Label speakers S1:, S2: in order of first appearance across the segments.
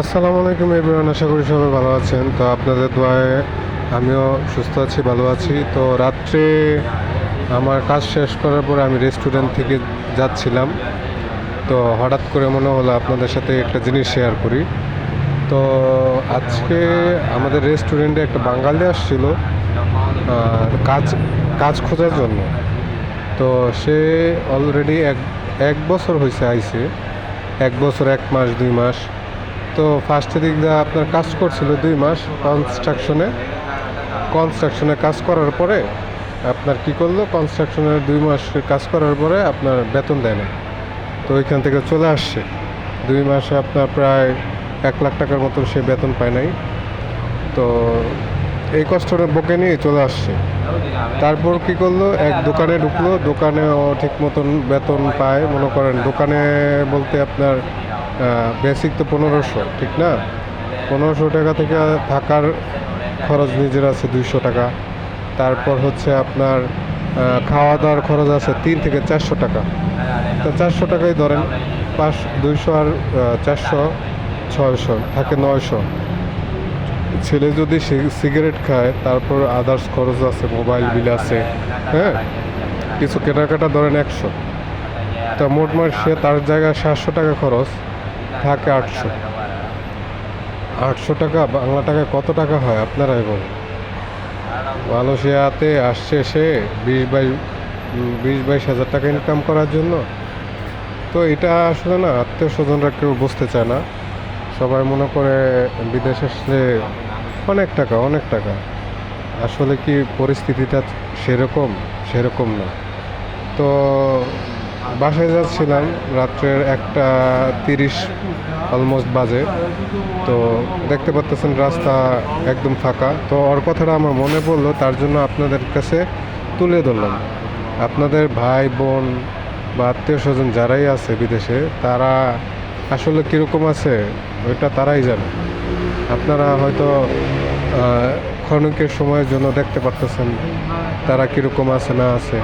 S1: আসসালামু আলাইকুম এভরিওয়ান, আশা করি সবাই ভালো আছেন। তো আপনাদের দোয়ায় আমিও সুস্থ আছি, ভালো আছি। তো রাত্রে আমার কাজ শেষ করার পরে আমি রেস্টুরেন্ট থেকে যাচ্ছিলাম। তো হঠাৎ করে মনে হলো আপনাদের সাথে একটা জিনিস শেয়ার করি। তো আজকে আমাদের রেস্টুরেন্টে একটা বাঙালি আসছিল কাজ কাজ খোঁজার জন্য। তো সে অলরেডি এক এক বছর হয়েছে আইসে এক বছর, এক মাস, দুই মাস। তো ফার্স্টের দিক দিয়ে আপনার কাজ করছিল দুই মাস কনস্ট্রাকশনে কনস্ট্রাকশনে কাজ করার পরে আপনার কি করল? কনস্ট্রাকশনের দুই মাস কাজ করার পরে আপনার বেতন দেয় না তো ওইখান থেকে চলে আসছে। দুই মাসে আপনার প্রায় এক লাখ টাকার মতো সে বেতন পায় নাই। তো এই কষ্টটা বকে নিয়ে চলে আসছে। তারপর কি করল? এক দোকানে ঢুকলো। দোকানেও ঠিক মতন বেতন পায়। মনে করেন দোকানে বলতে আপনার বেসিক তো পনেরোশো, ঠিক না? পনেরোশো টাকা থেকে থাকার খরচ নিজের আছে দুইশো টাকা। তারপর হচ্ছে আপনার খাওয়া দাওয়ার খরচ আছে তিন থেকে চারশো টাকা। তো চারশো টাকাই ধরেন, পাঁচ, দুইশো আর চারশো, ছয়শো, থাকে নয়শো। ছেলে যদি সিগারেট খায়, তারপর আদার্স খরচ আছে মোবাইল বিল আছে হ্যাঁ? কিছু কেনাকাটা ধরেন একশো। তা মোটমাট সে তার জায়গায় সাতশো টাকা খরচ। থাকে আটশো। আটশো টাকা, বাংলা টাকায় কত টাকা হয় আপনারাই বলুন মালয়েশিয়াতে আসছে সে বিশ বাইশ বিশ বাইশ হাজার টাকা ইনকাম করার জন্য। তো এটা আসলে না, আত্মীয় স্বজনরা কেউ বুঝতে চায় না। সবাই মনে করে বিদেশে আসলে অনেক টাকা অনেক টাকা। আসলে কি পরিস্থিতিটা সেরকম? সেরকম না। তো বাসায় যাচ্ছিলাম, রাত্রের একটা তিরিশ অলমোস্ট বাজে। তো দেখতে পাচ্তেছেন রাস্তা একদম ফাঁকা। তো ওর কথাটা আমার মনে পড়ল, তার জন্য আপনাদের কাছে তুলে ধরলাম। আপনাদের ভাই, বোন বা আত্মীয় স্বজন যারাই আছে বিদেশে, তারা আসলে কীরকম আছে, ওইটা তারাই জানে। আপনারা হয়তো ক্ষণিকের সময়ের জন্য দেখতে পারতেছেন তারা কীরকম আছে না আছে।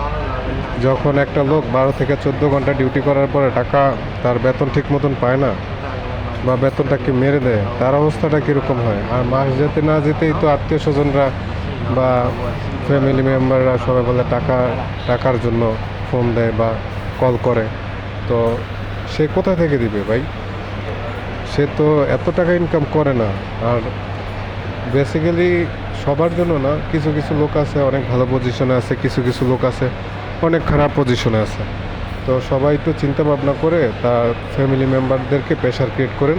S1: যখন একটা লোক বারো থেকে চোদ্দ ঘণ্টা ডিউটি করার পরে টাকা তার বেতন ঠিক মতন পায় না বা বেতনটাকে মেরে দেয়, তার অবস্থাটা কীরকম হয়? আর মাস যেতে না যেতেই তো আত্মীয় স্বজনরা বা ফ্যামিলি মেম্বাররা সবাই বলে টাকা, টাকার জন্য ফোন দেয় বা কল করে। তো সে কোথা থেকে দিবে ভাই? সে তো এত টাকা ইনকাম করে না। আর বেসিক্যালি সবার জন্য না, কিছু কিছু লোক আছে, অনেক ভালো পজিশনে আছে, কিছু কিছু লোক আছে। অনেক খারাপ পজিশনে আছে। তো সবাই একটু চিন্তা ভাবনা করে তার ফ্যামিলি মেম্বারদেরকে প্রেশার ক্রিয়েট করেন।